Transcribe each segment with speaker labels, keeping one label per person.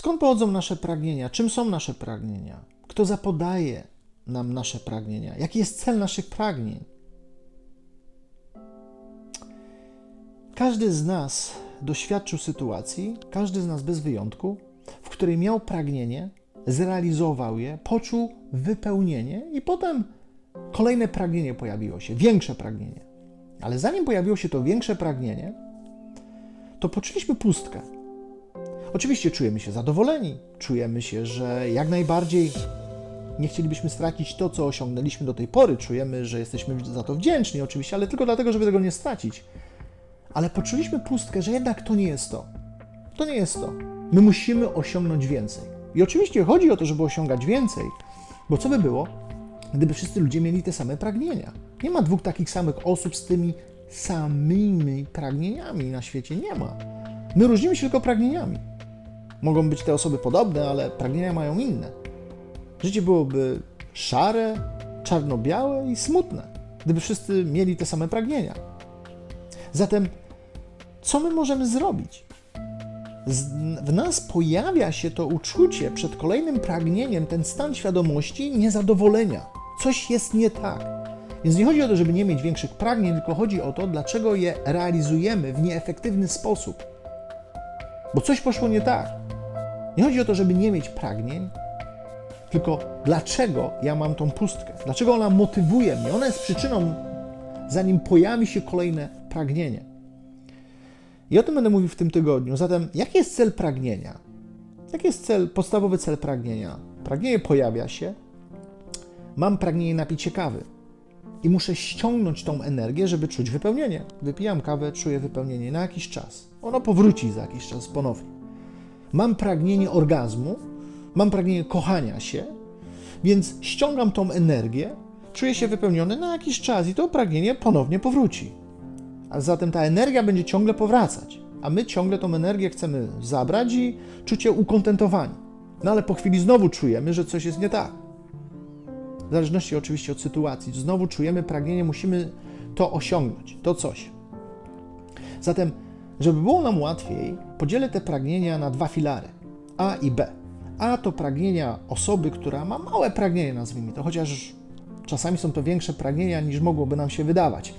Speaker 1: Skąd pochodzą nasze pragnienia? Czym są nasze pragnienia? Kto zapodaje nam nasze pragnienia? Jaki jest cel naszych pragnień? Każdy z nas doświadczył sytuacji, każdy z nas bez wyjątku, w której miał pragnienie, zrealizował je, poczuł wypełnienie i potem kolejne pragnienie pojawiło się, większe pragnienie. Ale zanim pojawiło się to większe pragnienie, to poczuliśmy pustkę. Oczywiście czujemy się zadowoleni, czujemy się, że jak najbardziej nie chcielibyśmy stracić to, co osiągnęliśmy do tej pory, czujemy, że jesteśmy za to wdzięczni, oczywiście, ale tylko dlatego, żeby tego nie stracić. Ale poczuliśmy pustkę, że jednak to nie jest to. To nie jest to. My musimy osiągnąć więcej. I oczywiście chodzi o to, żeby osiągać więcej, bo co by było, gdyby wszyscy ludzie mieli te same pragnienia? Nie ma dwóch takich samych osób z tymi samymi pragnieniami na świecie. Nie ma. My różnimy się tylko pragnieniami. Mogą być te osoby podobne, ale pragnienia mają inne. Życie byłoby szare, czarno-białe i smutne, gdyby wszyscy mieli te same pragnienia. Zatem, co my możemy zrobić? W nas pojawia się to uczucie przed kolejnym pragnieniem, ten stan świadomości niezadowolenia. Coś jest nie tak. Więc nie chodzi o to, żeby nie mieć większych pragnień, tylko chodzi o to, dlaczego je realizujemy w nieefektywny sposób. Bo coś poszło nie tak. Nie chodzi o to, żeby nie mieć pragnień, tylko dlaczego ja mam tą pustkę? Dlaczego ona motywuje mnie? Ona jest przyczyną, zanim pojawi się kolejne pragnienie. I o tym będę mówił w tym tygodniu. Zatem, jaki jest cel pragnienia? Jaki jest cel, podstawowy cel pragnienia? Pragnienie pojawia się. Mam pragnienie napić się kawy. I muszę ściągnąć tą energię, żeby czuć wypełnienie. Wypijam kawę, czuję wypełnienie na jakiś czas. Ono powróci za jakiś czas ponownie. Mam pragnienie orgazmu, mam pragnienie kochania się, więc ściągam tą energię, czuję się wypełniony na jakiś czas i to pragnienie ponownie powróci. A zatem ta energia będzie ciągle powracać, a my ciągle tą energię chcemy zabrać i czuć się ukontentowani. No ale po chwili znowu czujemy, że coś jest nie tak. W zależności oczywiście od sytuacji, znowu czujemy pragnienie, musimy to osiągnąć, to coś. Zatem, żeby było nam łatwiej, podzielę te pragnienia na dwa filary A i B. A to pragnienia osoby, która ma małe pragnienie, nazwijmy to, chociaż czasami są to większe pragnienia niż mogłoby nam się wydawać.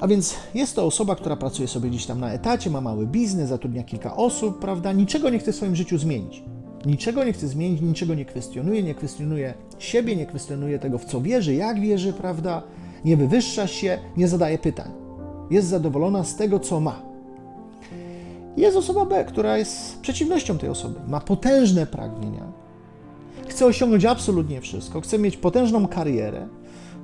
Speaker 1: A więc jest to osoba, która pracuje sobie gdzieś tam na etacie, ma mały biznes, zatrudnia kilka osób, prawda? Niczego nie chce w swoim życiu zmienić. Niczego nie chce zmienić, niczego nie kwestionuje, nie kwestionuje siebie, nie kwestionuje tego, w co wierzy, jak wierzy, prawda? Nie wywyższa się, nie zadaje pytań. Jest zadowolona z tego, co ma. Jest osoba B, która jest przeciwnością tej osoby. Ma potężne pragnienia. Chce osiągnąć absolutnie wszystko. Chce mieć potężną karierę.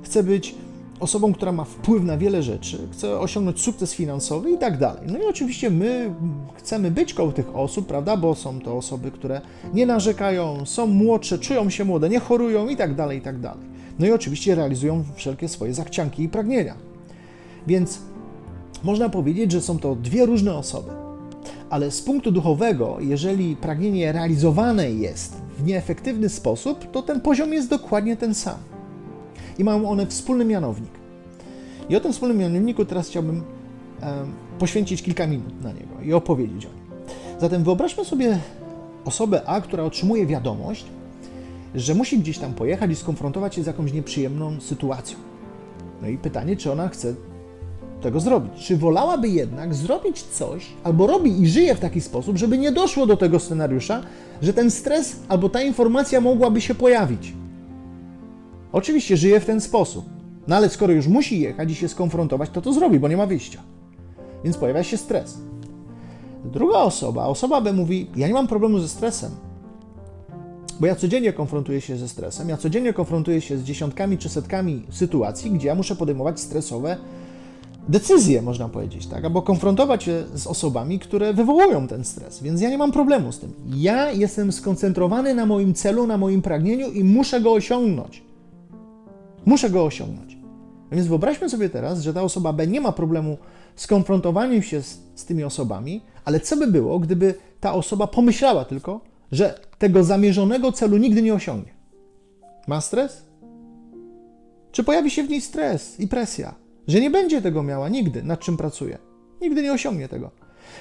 Speaker 1: Chce być osobą, która ma wpływ na wiele rzeczy. Chce osiągnąć sukces finansowy i tak dalej. No i oczywiście my chcemy być koło tych osób, prawda? Bo są to osoby, które nie narzekają, są młodsze, czują się młode, nie chorują i tak dalej, i tak dalej. No i oczywiście realizują wszelkie swoje zachcianki i pragnienia. Więc można powiedzieć, że są to dwie różne osoby ale z punktu duchowego, jeżeli pragnienie realizowane jest w nieefektywny sposób, to ten poziom jest dokładnie ten sam. I mają one wspólny mianownik. I o tym wspólnym mianowniku teraz chciałbym poświęcić kilka minut na niego i opowiedzieć o nim. Zatem wyobraźmy sobie osobę A, która otrzymuje wiadomość, że musi gdzieś tam pojechać i skonfrontować się z jakąś nieprzyjemną sytuacją. No i pytanie, czy ona chce tego zrobić. Czy wolałaby jednak zrobić coś, albo robi i żyje w taki sposób, żeby nie doszło do tego scenariusza, że ten stres albo ta informacja mogłaby się pojawić? Oczywiście żyje w ten sposób. No ale skoro już musi jechać i się skonfrontować, to to zrobi, bo nie ma wyjścia. Więc pojawia się stres. Druga osoba, osoba B mówi: Ja nie mam problemu ze stresem, bo ja codziennie konfrontuję się ze stresem, ja codziennie konfrontuję się z dziesiątkami czy setkami sytuacji, gdzie ja muszę podejmować stresowe decyzje, można powiedzieć, tak? Albo konfrontować się z osobami, które wywołują ten stres. Więc ja nie mam problemu z tym. Ja jestem skoncentrowany na moim celu, na moim pragnieniu i muszę go osiągnąć. Muszę go osiągnąć. Więc wyobraźmy sobie teraz, że ta osoba B nie ma problemu z konfrontowaniem się z, z tymi osobami, ale co by było, gdyby ta osoba pomyślała tylko, że tego zamierzonego celu nigdy nie osiągnie? Ma stres? Czy pojawi się w niej stres i presja? Że nie będzie tego miała nigdy, nad czym pracuje. Nigdy nie osiągnie tego.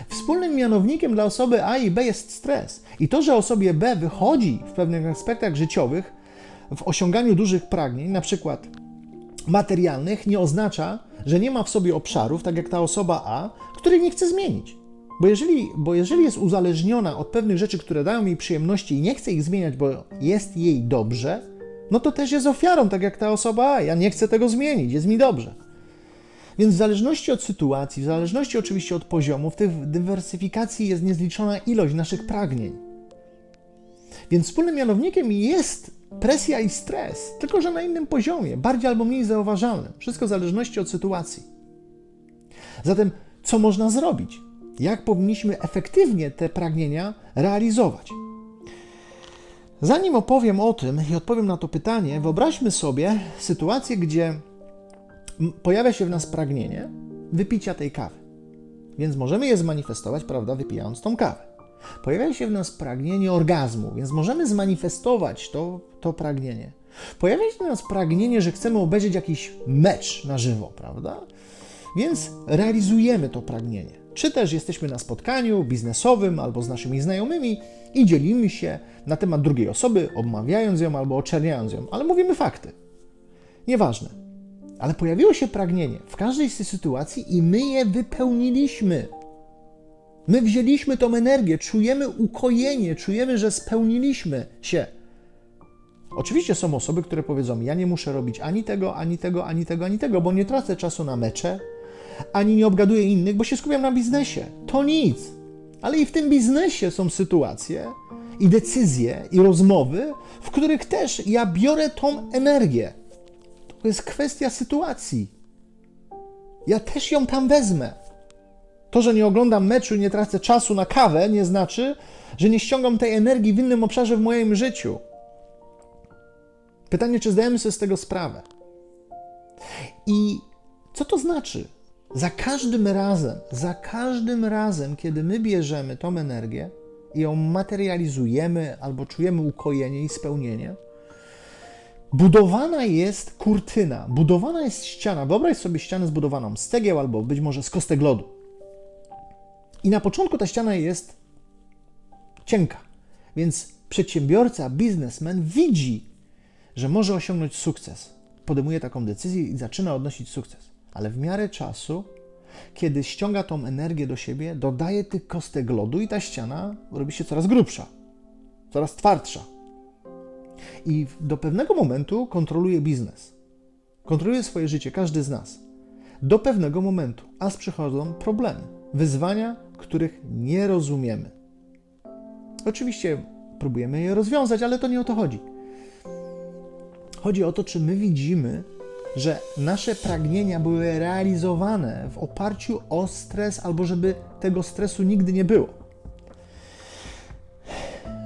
Speaker 1: Wspólnym mianownikiem dla osoby A i B jest stres. I to, że osobie B wychodzi w pewnych aspektach życiowych, w osiąganiu dużych pragnień, na przykład materialnych, nie oznacza, że nie ma w sobie obszarów, tak jak ta osoba A, której nie chce zmienić. Bo jeżeli, bo jeżeli jest uzależniona od pewnych rzeczy, które dają jej przyjemności i nie chce ich zmieniać, bo jest jej dobrze, no to też jest ofiarą, tak jak ta osoba A. Ja nie chcę tego zmienić, jest mi dobrze. Więc w zależności od sytuacji, w zależności oczywiście od poziomu, w tej dywersyfikacji jest niezliczona ilość naszych pragnień. Więc wspólnym mianownikiem jest presja i stres, tylko że na innym poziomie, bardziej albo mniej zauważalnym. Wszystko w zależności od sytuacji. Zatem, co można zrobić? Jak powinniśmy efektywnie te pragnienia realizować? Zanim opowiem o tym i odpowiem na to pytanie, wyobraźmy sobie sytuację, gdzie pojawia się w nas pragnienie wypicia tej kawy. Więc możemy je zmanifestować, prawda, wypijając tą kawę. Pojawia się w nas pragnienie orgazmu, więc możemy zmanifestować to, to pragnienie. Pojawia się w nas pragnienie, że chcemy obejrzeć jakiś mecz na żywo, prawda? Więc realizujemy to pragnienie. Czy też jesteśmy na spotkaniu biznesowym albo z naszymi znajomymi i dzielimy się na temat drugiej osoby, obmawiając ją albo oczerniając ją, ale mówimy fakty. Nieważne. Ale pojawiło się pragnienie w każdej z tych sytuacji i my je wypełniliśmy. My wzięliśmy tą energię, czujemy ukojenie, czujemy, że spełniliśmy się. Oczywiście są osoby, które powiedzą: Ja nie muszę robić ani tego, ani tego, ani tego, ani tego, bo nie tracę czasu na mecze, ani nie obgaduję innych, bo się skupiam na biznesie. To nic. Ale i w tym biznesie są sytuacje i decyzje i rozmowy, w których też ja biorę tą energię. To jest kwestia sytuacji. Ja też ją tam wezmę. To, że nie oglądam meczu i nie tracę czasu na kawę, nie znaczy, że nie ściągam tej energii w innym obszarze w moim życiu. Pytanie, czy zdajemy sobie z tego sprawę? I co to znaczy? Za każdym razem, za każdym razem, kiedy my bierzemy tą energię i ją materializujemy albo czujemy ukojenie i spełnienie, budowana jest kurtyna, budowana jest ściana. Wyobraź sobie ścianę zbudowaną z cegieł albo być może z kostek lodu. I na początku ta ściana jest cienka, więc przedsiębiorca, biznesmen widzi, że może osiągnąć sukces. Podejmuje taką decyzję i zaczyna odnosić sukces. Ale w miarę czasu, kiedy ściąga tą energię do siebie, dodaje tych kostek lodu i ta ściana robi się coraz grubsza, coraz twardsza. I do pewnego momentu kontroluje biznes. Kontroluje swoje życie, każdy z nas. Do pewnego momentu, aż przychodzą problemy, wyzwania, których nie rozumiemy. Oczywiście próbujemy je rozwiązać, ale to nie o to chodzi. Chodzi o to, czy my widzimy, że nasze pragnienia były realizowane w oparciu o stres, albo żeby tego stresu nigdy nie było.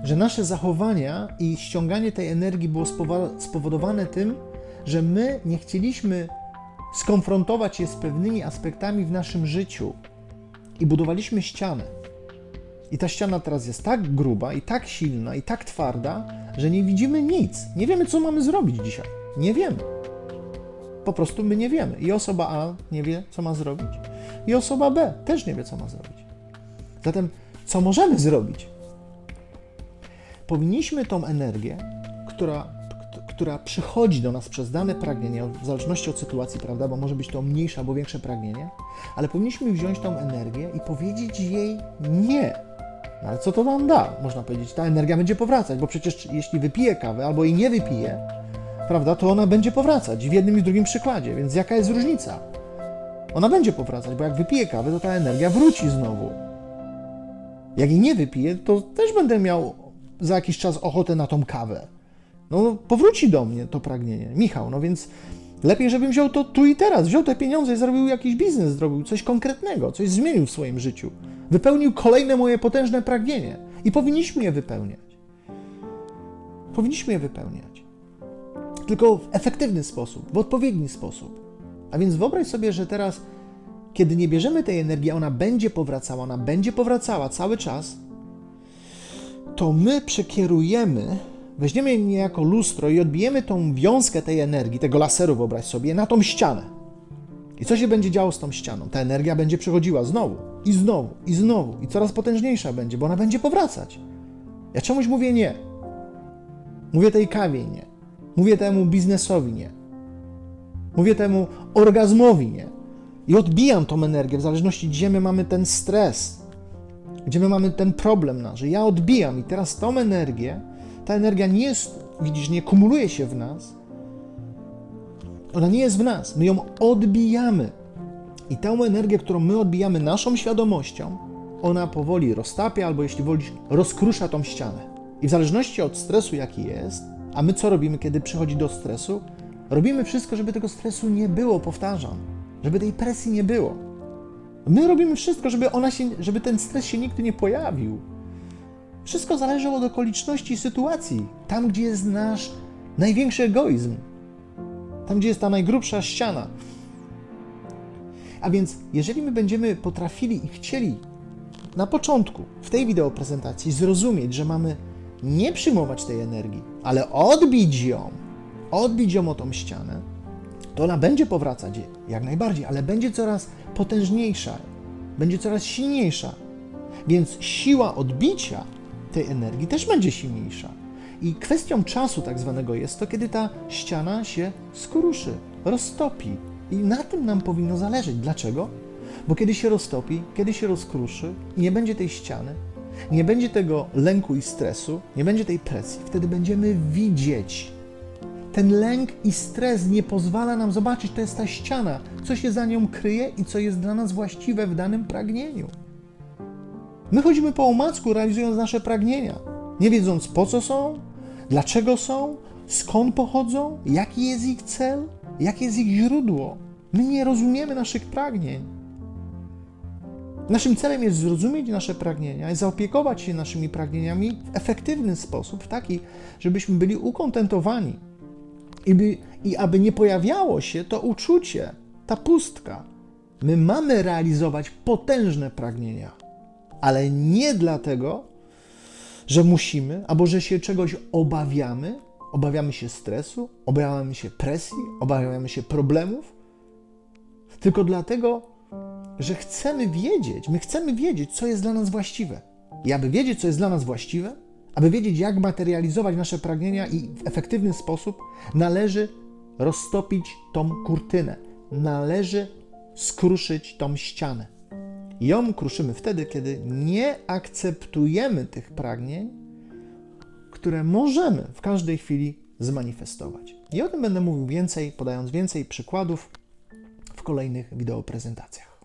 Speaker 1: Że nasze zachowania i ściąganie tej energii było spowodowane tym, że my nie chcieliśmy skonfrontować się z pewnymi aspektami w naszym życiu i budowaliśmy ścianę. I ta ściana teraz jest tak gruba, i tak silna, i tak twarda, że nie widzimy nic. Nie wiemy, co mamy zrobić dzisiaj. Nie wiemy. Po prostu my nie wiemy. I osoba A nie wie, co ma zrobić, i osoba B też nie wie, co ma zrobić. Zatem, co możemy zrobić? Powinniśmy tą energię, która, która przychodzi do nas przez dane pragnienie, w zależności od sytuacji, prawda, bo może być to mniejsze albo większe pragnienie, ale powinniśmy wziąć tą energię i powiedzieć jej nie. No ale co to nam da? Można powiedzieć, ta energia będzie powracać, bo przecież jeśli wypiję kawę albo jej nie wypiję, prawda, to ona będzie powracać w jednym i drugim przykładzie, więc jaka jest różnica? Ona będzie powracać, bo jak wypiję kawę, to ta energia wróci znowu. Jak jej nie wypiję, to też będę miał za jakiś czas ochotę na tą kawę. No, powróci do mnie to pragnienie. Michał, no więc lepiej, żebym wziął to tu i teraz, wziął te pieniądze i zrobił jakiś biznes, zrobił coś konkretnego, coś zmienił w swoim życiu. Wypełnił kolejne moje potężne pragnienie i powinniśmy je wypełniać. Powinniśmy je wypełniać. Tylko w efektywny sposób, w odpowiedni sposób. A więc wyobraź sobie, że teraz, kiedy nie bierzemy tej energii, ona będzie powracała, ona będzie powracała cały czas, to my przekierujemy, weźmiemy niejako lustro i odbijemy tą wiązkę tej energii, tego laseru, wyobraź sobie, na tą ścianę. I co się będzie działo z tą ścianą? Ta energia będzie przechodziła znowu, i znowu, i znowu, i coraz potężniejsza będzie, bo ona będzie powracać. Ja czemuś mówię nie. Mówię tej kawie nie. Mówię temu biznesowi nie. Mówię temu orgazmowi nie. I odbijam tą energię w zależności, gdzie my mamy ten stres, gdzie my mamy ten problem nasz. Ja odbijam i teraz tą energię, ta energia nie jest, widzisz, nie kumuluje się w nas. Ona nie jest w nas. My ją odbijamy. I tę energię, którą my odbijamy naszą świadomością, ona powoli roztapia, albo jeśli wolisz, rozkrusza tą ścianę. I w zależności od stresu, jaki jest, a my co robimy, kiedy przychodzi do stresu? Robimy wszystko, żeby tego stresu nie było, powtarzam, żeby tej presji nie było. My robimy wszystko, żeby, ona się, żeby ten stres się nigdy nie pojawił. Wszystko zależy od okoliczności i sytuacji. Tam, gdzie jest nasz największy egoizm, tam, gdzie jest ta najgrubsza ściana. A więc, jeżeli my będziemy potrafili i chcieli na początku, w tej wideoprezentacji, zrozumieć, że mamy nie przyjmować tej energii, ale odbić ją, odbić ją o tą ścianę, to ona będzie powracać jak najbardziej, ale będzie coraz potężniejsza, będzie coraz silniejsza. Więc siła odbicia tej energii też będzie silniejsza. I kwestią czasu tak zwanego jest to, kiedy ta ściana się skruszy, roztopi. I na tym nam powinno zależeć. Dlaczego? Bo kiedy się roztopi, kiedy się rozkruszy i nie będzie tej ściany, nie będzie tego lęku i stresu, nie będzie tej presji, wtedy będziemy widzieć. Ten lęk i stres nie pozwala nam zobaczyć, to jest ta ściana, co się za nią kryje i co jest dla nas właściwe w danym pragnieniu. My chodzimy po omacku, realizując nasze pragnienia, nie wiedząc po co są, dlaczego są, skąd pochodzą, jaki jest ich cel, jakie jest ich źródło. My nie rozumiemy naszych pragnień. Naszym celem jest zrozumieć nasze pragnienia i zaopiekować się naszymi pragnieniami w efektywny sposób, w taki, żebyśmy byli ukontentowani i, by, i aby nie pojawiało się to uczucie, ta pustka. My mamy realizować potężne pragnienia, ale nie dlatego, że musimy, albo że się czegoś obawiamy, obawiamy się stresu, obawiamy się presji, obawiamy się problemów, tylko dlatego, że chcemy wiedzieć, my chcemy wiedzieć, co jest dla nas właściwe. I aby wiedzieć, co jest dla nas właściwe, aby wiedzieć, jak materializować nasze pragnienia i w efektywny sposób, należy roztopić tą kurtynę, należy skruszyć tą ścianę. Ją kruszymy wtedy, kiedy nie akceptujemy tych pragnień, które możemy w każdej chwili zmanifestować. I o tym będę mówił więcej, podając więcej przykładów w kolejnych wideoprezentacjach.